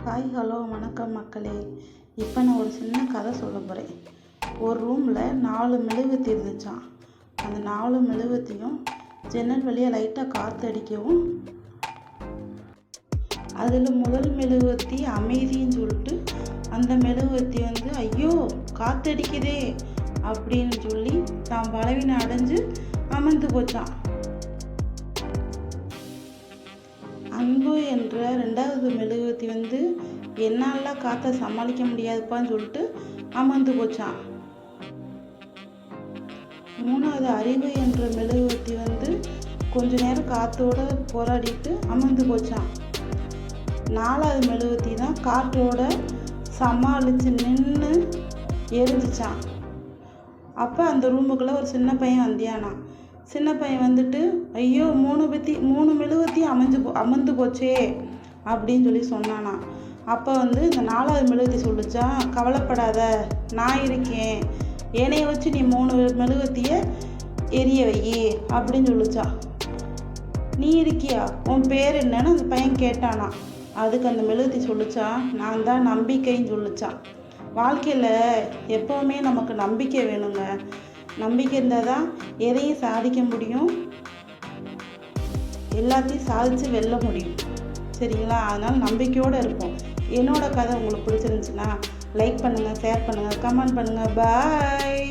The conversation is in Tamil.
ஹாய் ஹலோ வணக்கம் மக்களே. இப்போ நான் ஒரு சின்ன கதை சொல்ல போகிறேன் ஒரு ரூமில் நாலு மெழுகுவத்தி இருந்துச்சான் அந்த நாலு மெழுகுவத்தியும் ஜன்னல் வழியாக லைட்டாக காற்று அடிக்கவும் அதில் முதல் மெழுகுவத்தி அமைதின்னு சொல்லிட்டு அந்த மெழுகுவத்தி வந்து ஐயோ காற்றடிக்குதே அப்படின்னு சொல்லி தான் பலவீனம் அடைஞ்சு அமர்ந்து போச்சான் அன்பு என்ற ரெண்டாவது மெழுகுவத்தி வந்து என்னால் காற்றை சமாளிக்க முடியாதுப்பான்னு சொல்லிட்டு அமர்ந்து போச்சான் மூணாவது அறிவு என்ற மெழுகுவத்தி வந்து கொஞ்ச நேரம் காற்றோட போராடிட்டு அமர்ந்து போச்சான் நாலாவது மெழுகுவத்தி தான் காற்றோட சமாளித்து நின்று எரிஞ்சிச்சான் அப்போ அந்த ரூமுக்குள்ளே ஒரு சின்ன பையன் வந்தியானா சின்ன பையன் வந்துட்டு ஐயோ மூணு பத்தி மூணு மெழுகுவத்தியும் அமைஞ்சு போ அமர்ந்து போச்சே அப்படின்னு சொல்லி சொன்னானா. அப்போ வந்து இந்த நாலாவது மெழுகுவத்தி சொல்லிச்சா கவலைப்படாத நான் இருக்கேன். ஏனைய வச்சு நீ மூணு மெழுகுவத்தியை எரிய வை அப்படின்னு சொல்லிச்சா. நீ இருக்கியா? உன் பேர் என்னன்னு அந்த பையன் கேட்டானா. அதுக்கு அந்த மெழுகுவத்தி சொல்லிச்சா நான் தான் நம்பிக்கைன்னு சொல்லிச்சான் வாழ்க்கையில் எப்போவுமே நமக்கு நம்பிக்கை வேணுங்க. நம்பிக்கை இருந்தால் தான் எதையும் சாதிக்க முடியும். எல்லாத்தையும் சாதித்து வெல்ல முடியும். சரிங்களா? அதனால் நம்பிக்கையோடு இருப்போம். என்னோட கதை உங்களுக்கு பிடிச்சிருந்துச்சுன்னா லைக் பண்ணுங்கள் ஷேர் பண்ணுங்கள் கமெண்ட் பண்ணுங்கள் பாய்